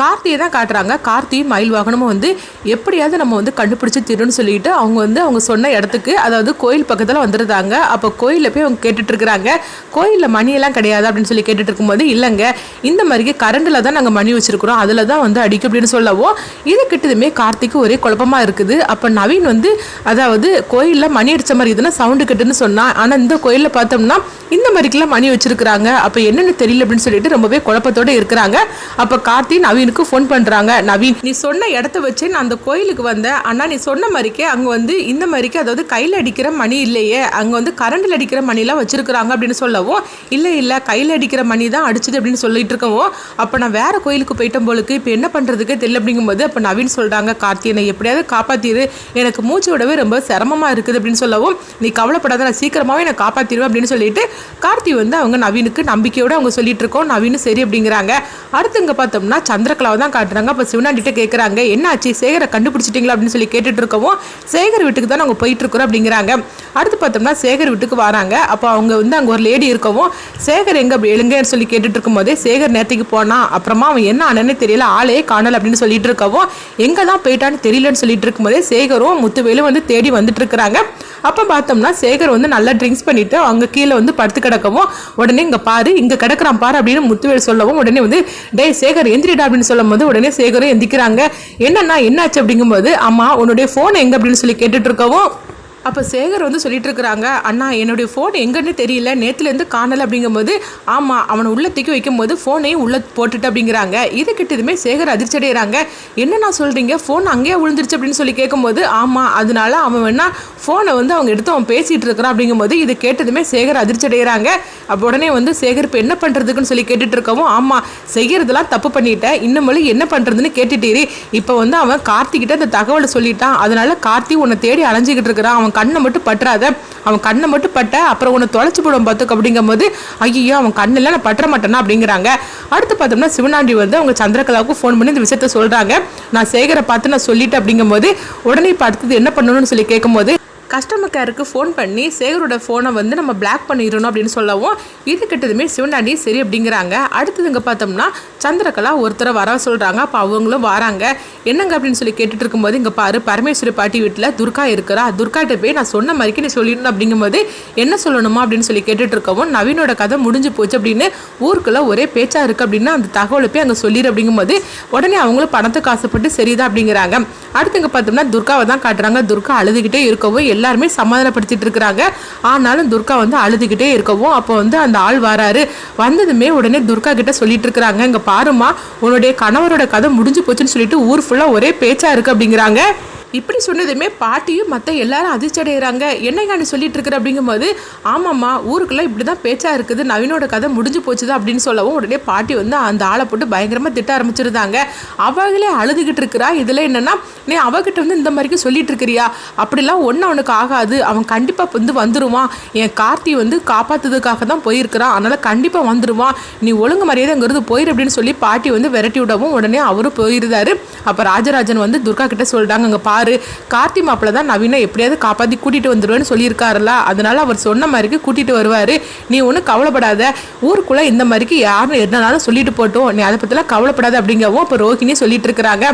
கார்த்தியை தான் காட்டுறாங்க. கார்த்தியும் மயில் வாகனமும் வந்து எப்படியாவது நம்ம வந்து கண்டுபிடிச்சி திருன்னு சொல்லிட்டு அவங்க வந்து அவங்க சொன்ன இடத்துக்கு அதாவது கோயில் பக்கத்தில் வந்துருந்தாங்க. அப்போ கோயிலில் போய் அவங்க கேட்டுட்ருக்குறாங்க. கோயிலில் மணியெல்லாம் கிடையாது அப்படின்னு சொல்லி கேட்டுட்டு இருக்கும்போது இல்லைங்க இந்த மாதிரிக்கு கரண்டில் தான் நாங்கள் மணி வச்சுருக்குறோம். அதில் தான் வந்து அடிக்கும் அப்படின்னு சொல்லவும் இது கிட்டதுமே கார்த்திக்கு ஒரே குழப்பமாக இருக்குது. அப்போ நவீன் வந்து அதாவது கோயிலில் மணி அடித்த மாதிரி இதுனா சவுண்டு கட்டுன்னு சொன்னால் ஆனால் இந்த கோயிலில் பார்த்தோம்னா இந்த மாதிரிக்கெல்லாம் மணி வச்சுருக்குறாங்க. அப்போ என்னென்னு தெரியல அப்படின்னு சொல்லிட்டு ரொம்பவே குழப்பத்தோடு இருக்கிறாங்க. அப்போ கார்த்தி நவீனுக்கு ஃபோன் பண்ணுறாங்க நவீன் நீ சொன்ன இடத்த வச்சு நான் அந்த கோயிலுக்கு வந்தேன். ஆனால் நீ சொன்ன மாதிரிக்கே அங்கே வந்து இந்த மாதிரிக்கு அதாவது கையில் அடிக்கிற மணி இல்லையே அங்கே வந்து கரண்டில் அடிக்கிற மணிலாம் வச்சிருக்கிறாங்க அப்படின்னு சொல்லவும் இல்லை இல்லை கையில் அடிக்கிற மணி தான் அடிச்சுது அப்படின்னு சொல்லிட்டு இருக்கவும் அப்போ நான் வேற கோயிலுக்கு போயிட்டேன் போலுக்கு இப்போ என்ன பண்ணுறதுக்கே தெரியல அப்படிங்கும்போது அப்போ நவீன் சொல்கிறாங்க கார்த்தி என்னை எப்படியாவது காப்பாற்றிடு எனக்கு மூச்சு விடவே ரொம்ப சிரமமாக இருக்குது அப்படின்னு சொல்லவும் நீ கவலைப்படாத நான் சீக்கிரமாகவே நான் காப்பாற்றிடுவேன் அப்படின்னு சொல்லிட்டு கார்த்தி வந்து அவங்க நவீனுக்கு நம்பிக்கையோடு அவங்க சொல்லிட்டு இருக்கோம். நவீன் சரி அப்படிங்கிறாங்க. அடுத்து இங்கே பார்த்தோம்னா சந்திர சந்திரகலாவை தான் காட்டுறாங்க. அப்போ சிவனாண்டிட்ட கேட்குறாங்க என்னாச்சு? சேகரை கண்டுபிடிச்சிட்டிங்களா? அப்படின்னு சொல்லி கேட்டுட்டு இருக்கவும் சேகர் வீட்டுக்கு தான் நாங்கள் போயிட்டு இருக்கிறோம் அப்படிங்கிறாங்க. அடுத்து பார்த்தோம்னா சேகர் வீட்டுக்கு வராங்க. அப்போ அவங்க வந்து அங்கே ஒரு லேடி இருக்கவும் சேகர் எங்கே எழுங்கன்னு சொல்லி கேட்டுட்டு இருக்கும்போதே சேகர் நேரத்துக்கு போனான் அப்புறமா அவன் என்ன ஆனன்னு தெரியல ஆளே காணல அப்படின்னு சொல்லிட்டு இருக்கவும் எங்கே தான் போயிட்டான்னு தெரியலன்னு சொல்லிட்டு இருக்கும்போதே சேகரும் முத்துவேலும் வந்து தேடி வந்துட்டு இருக்கிறாங்க அப்போ பார்த்தோம்னா சேகர் வந்து நல்லா ட்ரிங்க்ஸ் பண்ணிட்டு அங்கே கீழே வந்து படுத்து கிடக்கவும் உடனே இங்கே பாரு இங்கே கிடக்குறான் பாரு அப்படின்னு முத்துவேல் சொல்லவும் உடனே வந்து டேய் சேகர் எந்திரிடா அப்படின்னு சொல்லும் போது உடனே சேகரும் எந்திக்கிறாங்க. என்னன்னா என்னாச்சு? அப்படிங்கும்போது அம்மா உன்னுடைய ஃபோன் எங்கே? அப்படின்னு சொல்லி கேட்டுட்டு இருக்கவும் அப்போ சேகர் வந்து சொல்லிட்டு இருக்கிறாங்க அண்ணா என்னுடைய ஃபோன் எங்கன்னு தெரியல நேற்றுலேருந்து காணலை அப்படிங்கும்போது ஆமாம் அவனை உள்ள தூக்கி வைக்கும்போது ஃபோனையும் உள்ளே போட்டுட்டு அப்படிங்கிறாங்க. இது கிட்டதுமே சேகர் அதிர்ச்சி அடைகிறாங்க என்ன நான் சொல்கிறீங்க ஃபோன் அங்கேயே விழுந்துருச்சு அப்படின்னு சொல்லி கேட்கும்போது ஆமாம் அதனால அவன் வேணா ஃபோனை வந்து அவங்க எடுத்து அவன் பேசிகிட்டு இருக்கிறான் அப்படிங்கும்போது இது கேட்டதுமே சேகர் அதிர்ச்சி அடைகிறாங்க அப்போ உடனே வந்து சேகர் இப்போ என்ன பண்ணுறதுக்குன்னு சொல்லி கேட்டுட்டு இருக்கவும் ஆமாம் செய்கிறதெல்லாம் தப்பு பண்ணிட்டேன். இன்னும் என்ன பண்ணுறதுன்னு கேட்டுட்டீரு. இப்போ வந்து அவன் கார்த்திகிட்ட அந்த தகவலை சொல்லிட்டான். அதனால கார்த்தி உன்னை தேடி அலைஞ்சிக்கிட்டு இருக்கிறான். அவன் கண்ணை மட்டும் பற்றாத. அவன் கண்ணை மட்டும் பட்ட அப்புறம் உன்னை தொலைச்சி போடும் பார்த்துக்கு அப்படிங்கும்போது ஐயோ அவன் கண்ணில் நான் பற்ற மாட்டேனா அப்படிங்கிறாங்க. அடுத்து பார்த்தோம்னா சிவனாண்டி வந்து அவங்க சந்திரகலாவுக்கு ஃபோன் பண்ணி இந்த விஷயத்த சொல்கிறாங்க நான் சேகரை பார்த்து நான் சொல்லிட்டேன் அப்படிங்கும்போது உடனே இப்போ அடுத்தது என்ன பண்ணணும்னு சொல்லி கேட்கும்போது கஸ்டமர் கேருக்கு ஃபோன் பண்ணி சேகரோட ஃபோனை வந்து நம்ம பிளாக் பண்ணிடணும் அப்படின்னு சொல்லவும் இது கிட்டதுமே சிவனாண்டி சரி அப்படிங்கிறாங்க. அடுத்தது இங்கே பார்த்தோம்னா சந்திரகலா ஒருத்தரை வர சொல்கிறாங்க அப்போ அவங்களும் வராங்க. என்னங்க அப்படின்னு சொல்லி கேட்டுட்டு இருக்கும்போது இங்கே பாரு பரமேஸ்வரி பாட்டி வீட்டில் துர்கா இருக்கிறா. துர்காட்ட போய் நான் சொன்ன மாதிரிக்கு நீ சொல்லிடணும் அப்படிங்கும்போது என்ன சொல்லணுமா அப்படின்னு சொல்லி கேட்டுட்டு இருக்கவும் நவீனோட கதை முடிஞ்சு போச்சு அப்படின்னு ஊருக்குள்ள ஒரே பேச்சாக இருக்குது அப்படின்னு அந்த தகவலை போய் அங்கே சொல்லிடு அப்படிங்கும்போது உடனே அவங்களும் பணத்துக்கு ஆசைப்பட்டு சரிதான் அப்படிங்கிறாங்க. அடுத்து இங்கே பார்த்தோம்னா துர்காவை தான் காட்டுறாங்க. துர்கா அழுதுகிட்டே இருக்கவும் எல்லாருமே சமாதானப்படுத்திட்டு இருக்கிறாங்க. ஆனாலும் துர்கா வந்து அழுதுகிட்டே இருக்கவும் அப்போ வந்து அந்த ஆள் வராரு. வந்ததுமே உடனே துர்கா கிட்ட சொல்லிட்டு இருக்கிறாங்க. இங்க பாருமா உன்னுடைய கணவரோட கதை முடிஞ்சு போச்சுன்னு சொல்லிட்டு ஊர் ஃபுல்லா ஒரே பேச்சா இருக்கு அப்படிங்கிறாங்க. இப்படி சொன்னதுமே பாட்டியும் மற்ற எல்லாரும் அதிர்ச்சி அடைகிறாங்க என்னங்க நீ சொல்லிட்டு இருக்கிற? அப்படிங்கும்போது ஆமாம்மா ஊருக்குள்ளே இப்படி தான் பேச்சாக இருக்குது. நவீனோட கதை முடிஞ்சு போச்சுது? அப்படின்னு சொல்லவும் உடனே பாட்டி வந்து அந்த ஆளை போட்டு பயங்கரமாக திட்ட ஆரம்பிச்சிருந்தாங்க. அவங்களே அழுதுகிட்டு இருக்கிறா. இதில் என்னென்னா நீ அவகிட்ட வந்து இந்த மாதிரிக்கு சொல்லிட்டு இருக்கிறியா? அப்படிலாம் ஒன்றும் அவனுக்கு ஆகாது. அவன் கண்டிப்பாக வந்து வந்துருவான். என் கார்த்தி வந்து காப்பாத்துறதுக்காக தான் போயிருக்கிறான் அதனால் கண்டிப்பாக வந்துருவான். நீ ஒழுங்கு மரியாதைங்கிறது போயிரு அப்படின்னு சொல்லி பாட்டி வந்து விரட்டி விடவும் உடனே அவரும் போயிருந்தாரு. அப்போ ராஜராஜன் வந்து துர்கா கிட்ட சொல்லிட்டாங்க அங்கே பாரு கார்த்தி மாப்பிள்ள தான் நவீனை எப்படியாவது காப்பாற்றி கூட்டிகிட்டு வந்துடுவேன்னு சொல்லியிருக்காருல்ல. அதனால் அவர் சொன்ன மாதிரிக்கு கூட்டிகிட்டு வருவார். நீ ஒன்றும் கவலைப்படாத. ஊருக்குள்ளே இந்த மாதிரிக்கு யாரும் என்னனாலும் சொல்லிட்டு போட்டோம். நீ அதை பற்றிலாம் கவலைப்படாத அப்படிங்கவும் இப்போ ரோஹிணி சொல்லிட்டு இருக்கிறாங்க.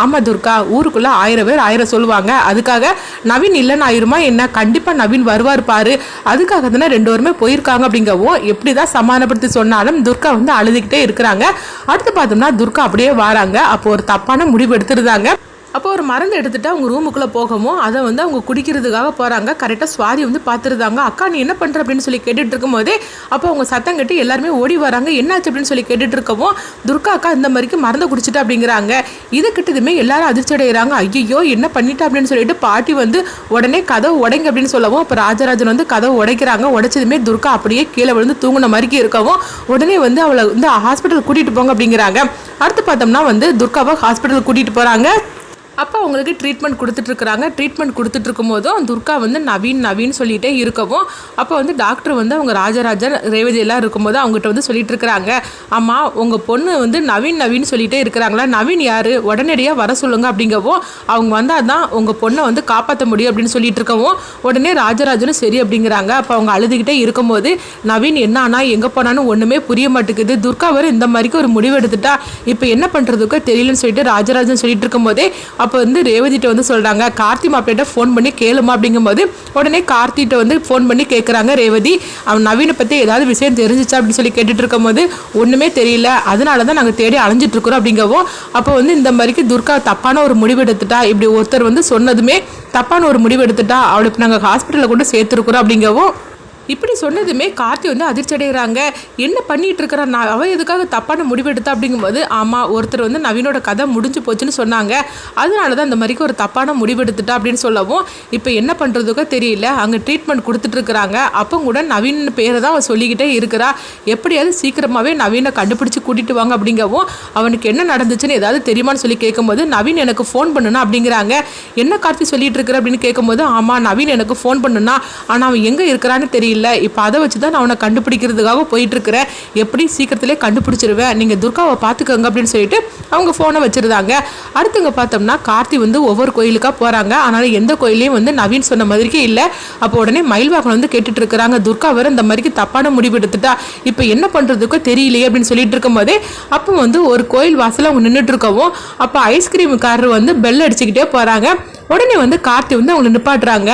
ஆமாம் துர்கா ஊருக்குள்ளே ஆயிரம் பேர் ஆயிரம் சொல்லுவாங்க. அதுக்காக நவீன் இல்லைன்னு ஆயிருமா என்ன? கண்டிப்பாக நவீன் வருவார் பாரு. அதுக்காக தானே ரெண்டு பேருமே போயிருக்காங்க அப்படிங்கவும் எப்படி தான் சமாதானப்படுத்தி சொன்னாலும் துர்கா வந்து அழுதுகிட்டே இருக்கிறாங்க. அடுத்து பார்த்தோம்னா துர்கா அப்படியே வராங்க. அப்போ ஒரு தப்பான முடிவு எடுத்துருந்தாங்க. அப்போ ஒரு மருந்து எடுத்துகிட்டு அவங்க ரூமுக்குள்ளே போகவும் அதை வந்து அவங்க குடிக்கிறதுக்காக போகிறாங்க கரெக்டாக சுவாதி வந்து பார்த்துருந்தாங்க அக்கா நீ என்ன பண்ணுற அப்படின்னு சொல்லி கேட்டுட்டு இருக்கும்போதே அப்போ அவங்க சத்தம் கட்டி எல்லாருமே ஓடி வராங்க. என்னாச்சு? அப்படின்னு சொல்லி கேட்டுட்டு இருக்கவும் துர்கா அக்கா இந்த மாதிரிக்கு மருந்து குடிச்சிட்டு அப்படிங்கிறாங்க. இது கிட்டதுமே எல்லாரும் அதிர்ச்சி அடைகிறாங்க ஐயோ என்ன பண்ணிட்டா? அப்படின்னு சொல்லிட்டு பாட்டி வந்து உடனே கதவு உடைங்க அப்படின்னு சொல்லவும் அப்போ ராஜராஜன் வந்து கதவு உடைக்கிறாங்க. உடைச்சதுமே துர்கா அப்படியே கீழே விழுந்து தூங்கின மாதிரிக்கு இருக்கவும் உடனே வந்து அவளை வந்து ஹாஸ்பிட்டல் கூட்டிகிட்டு போங்க அப்படிங்கிறாங்க. அடுத்து பார்த்தோம்னா வந்து துர்காவை ஹாஸ்பிட்டல் கூட்டிகிட்டு போகிறாங்க அப்போ அவங்களுக்கு ட்ரீட்மெண்ட் கொடுத்துட்ருக்குறாங்க ட்ரீட்மெண்ட் கொடுத்துட்ருக்கும் போதும் துர்கா வந்து நவீன் நவீன் சொல்லிகிட்டே இருக்கவும் அப்போ வந்து டாக்டர் வந்து அவங்க ராஜராஜன் ரேவதியெல்லாம் இருக்கும்போது அவங்ககிட்ட வந்து சொல்லிட்டு இருக்கிறாங்க அம்மா உங்கள் பொண்ணு வந்து நவீன் நவீன் சொல்லிகிட்டே இருக்கிறாங்களா? நவீன் யார்? உடனடியாக வர சொல்லுங்க அப்படிங்கவும் அவங்க வந்தால் தான் உங்கள் பொண்ணை வந்து காப்பாற்ற முடியும் அப்படின்னு சொல்லிட்டு இருக்கவும் உடனே ராஜராஜனும் சரி அப்படிங்கிறாங்க. அப்போ அவங்க அழுதுகிட்டே இருக்கும்போது நவீன் என்ன ஆனால் எங்கே போனாலும் ஒன்றுமே புரிய மாட்டேங்குது. துர்கா வர இந்த மாதிரிக்கு ஒரு முடிவு எடுத்துட்டா இப்போ என்ன பண்ணுறதுக்கோ தெரியலன்னு சொல்லிட்டு ராஜராஜன் சொல்லிட்டு இருக்கும்போதே அப்போ அப்போ வந்து ரேவதிட்ட வந்து சொல்கிறாங்க கார்த்தி மாப்பிள்ளைகிட்ட ஃபோன் பண்ணி கேளுமா? அப்படிங்கும்போது உடனே கார்த்திகிட்ட வந்து ஃபோன் பண்ணி கேட்குறாங்க ரேவதி அவன் நவீனை பற்றி ஏதாவது விஷயம் தெரிஞ்சிச்சா? அப்படின்னு சொல்லி கேட்டுட்டு இருக்கும்போது ஒன்றுமே தெரியல. அதனால தான் நாங்கள் தேடி அலைஞ்சிட்ருக்குறோம் அப்படிங்கவும் அப்போ வந்து இந்த மாதிரிக்கு துர்கா தப்பான ஒரு முடிவு எடுத்துட்டா இப்படி ஒருத்தர் வந்து சொன்னதுமே தப்பான ஒரு முடிவு எடுத்துட்டா அவளுக்கு நாங்கள் ஹாஸ்பிட்டலில் கொண்டு சேர்த்துருக்குறோம் அப்படிங்கவும் இப்படி சொன்னதுமே கார்த்தி வந்து அதிர்ச்சி அடைகிறாங்க என்ன பண்ணிட்டு இருக்கிறா நான் அவன் எதுக்காக தப்பான முடிவு எடுத்தா அப்படிங்கும்போது ஆமாம் ஒருத்தர் வந்து நவீனோட கதை முடிஞ்சு போச்சுன்னு சொன்னாங்க. அதனால தான் இந்த மாதிரிக்கு ஒரு தப்பான முடிவு எடுத்துட்டா அப்படின்னு சொல்லவும் இப்போ என்ன பண்ணுறதுக்கோ தெரியல. அங்கே ட்ரீட்மெண்ட் கொடுத்துட்டு இருக்கிறாங்க. அப்போ கூட நவீன் பேரை தான் அவன் சொல்லிக்கிட்டே இருக்கிறா. எப்படியாவது சீக்கிரமாகவே நவீனை கண்டுபிடிச்சி கூட்டிட்டு வாங்க அப்படிங்கவும் அவனுக்கு என்ன நடந்துச்சுன்னு ஏதாவது தெரியுமான்னு சொல்லி கேட்கும்போது நவீன் எனக்கு ஃபோன் பண்ணுனா அப்படிங்கிறாங்க. என்ன கார்த்தி சொல்லிட்டு இருக்கிற அப்படின்னு கேட்கும்போது ஆமாம் நவீன் எனக்கு ஃபோன் பண்ணுனா ஆனால் அவன் எங்கே இருக்கிறான்னு தெரியல. இப்போ அதை வச்சு தான் நான் அவனை கண்டுபிடிக்கிறதுக்காக போயிட்டு இருக்கிறேன் எப்படி சீக்கிரத்திலே கண்டுபிடிச்சிருவேன் நீங்கள் துர்காவை பார்த்துக்கோங்க அப்படின்னு சொல்லிட்டு அவங்க ஃபோனை வச்சுருந்தாங்க. அடுத்தவங்க பார்த்தோம்னா கார்த்தி வந்து ஒவ்வொரு கோயிலுக்காக போகிறாங்க ஆனாலும் எந்த கோயிலையும் வந்து நவீன் சொன்ன மாதிரிக்கே இல்லை. அப்போ உடனே மயில்வாகன் வந்து கேட்டுட்டு இருக்கிறாங்க துர்கா வேறு இந்த மாதிரிக்கு தப்பான முடிவு எடுத்துட்டா. இப்போ என்ன பண்ணுறதுக்கோ தெரியலையே அப்படின்னு சொல்லிட்டு இருக்கும்போதே அப்போ வந்து ஒரு கோயில் வாசலில் அவங்க நின்றுட்டு இருக்கவும் அப்போ ஐஸ்கிரீமுக்காரர் வந்து பெல் அடிச்சுக்கிட்டே போகிறாங்க உடனே வந்து கார்த்தி வந்து அவங்களை நிப்பாட்டுறாங்க.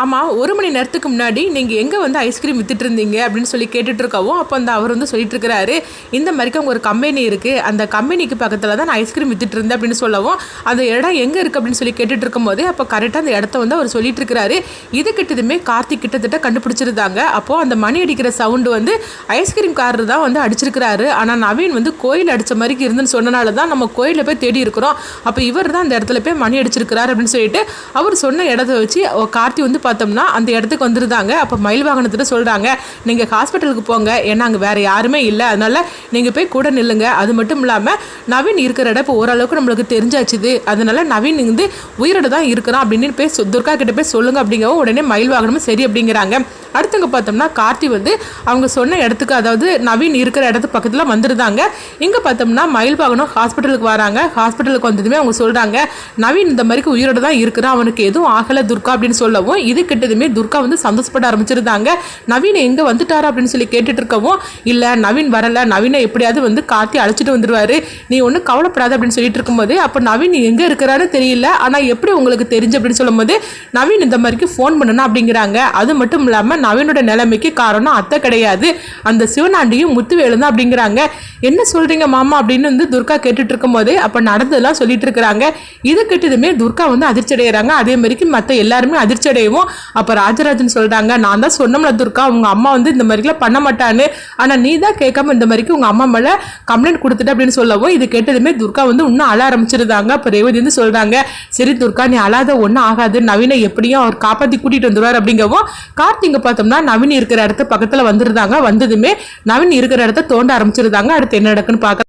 ஆமாம் ஒரு மணி நேரத்துக்கு முன்னாடி நீங்கள் எங்கே வந்து ஐஸ்கிரீம் வித்துட்டு இருந்தீங்க அப்படின்னு சொல்லி கேட்டுட்ருக்கவும் அப்போ அந்த அவர் வந்து சொல்லிட்டு இருக்கிறாரு இந்த மாதிரிக்கு அவங்க ஒரு கம்பெனி இருக்குது அந்த கம்பெனிக்கு பக்கத்தில் தான் நான் ஐஸ்கிரீம் வித்துட்டு இருந்தேன் அப்படின்னு சொல்லவும் அந்த இடம் எங்கே இருக்குது அப்படின்னு சொல்லி கேட்டுட்டு இருக்கும்போது அப்போ கரெக்டாக அந்த இடத்த வந்து அவர் சொல்லிட்டு இருக்கிறாரு. இது கிட்டதுமே கார்த்திக் கிட்டத்தட்ட கண்டுபிடிச்சிருந்தாங்க. அப்போது அந்த மணி அடிக்கிற சவுண்டு வந்து ஐஸ்கிரீம் காரர் தான் வந்து அடிச்சிருக்கிறாரு. ஆனால் நவீன் வந்து கோயில் அடித்த மாதிரிக்கு இருந்துன்னு சொன்னனால தான் நம்ம கோயிலில் போய் தேடி இருக்கிறோம். அப்போ இவர் தான் அந்த இடத்துல போய் மணி அடிச்சிருக்கிறாரு அப்படின்னு சொல்லிட்டு அவர் சொன்ன இடத்த வச்சு கார்த்தி வந்து பார்த்தோம்னா அந்த இடத்துக்கு வந்துருந்தாங்க. அப்போ மயில் வாகனத்திட்ட சொல்கிறாங்க நீங்கள் ஹாஸ்பிட்டலுக்கு போங்க. ஏன்னா அங்கே வேறு யாருமே இல்லை. அதனால் நீங்கள் போய் கூட நில்லுங்க. அது மட்டும் இல்லாமல் நவீன் இருக்கிற இடம் இப்போ ஓரளவுக்கு நம்மளுக்கு தெரிஞ்சாச்சுது. அதனால் நவீன் வந்து உயிரோட தான் இருக்கிறான். அப்படின்னு போய் துர்கா கிட்ட போய் சொல்லுங்க அப்படிங்கவும் உடனே மயில் வாகனமும் சரி அப்படிங்கிறாங்க. அடுத்தவங்க பார்த்தோம்னா கார்த்தி வந்து அவங்க சொன்ன இடத்துக்கு அதாவது நவீன் இருக்கிற இடத்துக்கு பக்கத்தில் வந்துருந்தாங்க. இங்கே பார்த்தோம்னா மயில் வாகனம் ஹாஸ்பிட்டலுக்கு வராங்க. ஹாஸ்பிட்டலுக்கு வந்ததுமே அவங்க சொல்கிறாங்க நவீன் இந்த மாதிரிக்கு உயிரோட தான் இருக்கிறான். அவனுக்கு எதுவும் ஆகலை துர்கா அப்படின்னு சொல்லவும் இது கிட்டதுமே துர்கா வந்து சந்தோஷப்பட ஆரம்பிச்சிருந்தாங்க. நவீன் எங்கே வந்துட்டாரா அப்படின்னு சொல்லி கேட்டுட்டு இருக்கவும் இல்லை நவீன் வரல. நவீனை எப்படியாவது வந்து காத்தி அழைச்சிட்டு வந்துடுவாரு நீ ஒன்றும் கவலைப்படாத அப்படின்னு சொல்லிட்டு இருக்கும்போது அப்போ நவீன் எங்கே இருக்கிறான்னு தெரியல. ஆனால் எப்படி உங்களுக்கு தெரிஞ்சு அப்படின்னு சொல்லும்போது நவீன் இந்த மாதிரிக்கு ஃபோன் பண்ணணும் அப்படிங்கிறாங்க. அது மட்டும் இல்லாமல் நவீனோட நிலைமைக்கு காரணம் அத்தை கிடையாது. அந்த சிவனாண்டியும் முத்துவேலு தான் அப்படிங்கிறாங்க. என்ன சொல்றீங்க மாமா? அப்படின்னு வந்து துர்கா கேட்டுட்டு இருக்கும்போது அப்போ நடந்ததெல்லாம் சொல்லிட்டு இருக்கிறாங்க இது கேட்டதுமே துர்கா வந்து அதிர்ச்சி அடைகிறாங்க அதே மாதிரிக்கு மற்ற எல்லாருமே அதிர்ச்சி அடையவும் அப்போ ராஜராஜன் சொல்றாங்க நான் தான் சொன்னோம்ல துர்கா உங்க அம்மா வந்து இந்த மாதிரிலாம் பண்ண மாட்டான்னு. ஆனால் நீ தான் கேட்காம இந்த மாதிரிக்கு உங்க அம்மா மேலே கம்ப்ளைண்ட் கொடுத்துட்டு அப்படின்னு சொல்லவும் இது கேட்டதுமே துர்கா வந்து இன்னும் அழ ஆரம்பிச்சிருந்தாங்க. அப்போ ரேவதி வந்து சொல்றாங்க சரி துர்கா நீ அழாத ஒன்றும் ஆகாது. நவீனை எப்படியும் அவர் காப்பாற்றி கூட்டிட்டு வந்துருவார் அப்படிங்கவும் கார்த்திங்க பார்த்தோம்னா நவீன் இருக்கிற இடத்த பக்கத்தில் வந்துருந்தாங்க. வந்ததுமே நவீன் இருக்கிற இடத்த தோண்ட ஆரம்பிச்சிருந்தாங்க. அடுத்து என்ன நடக்குன்னு பார்க்க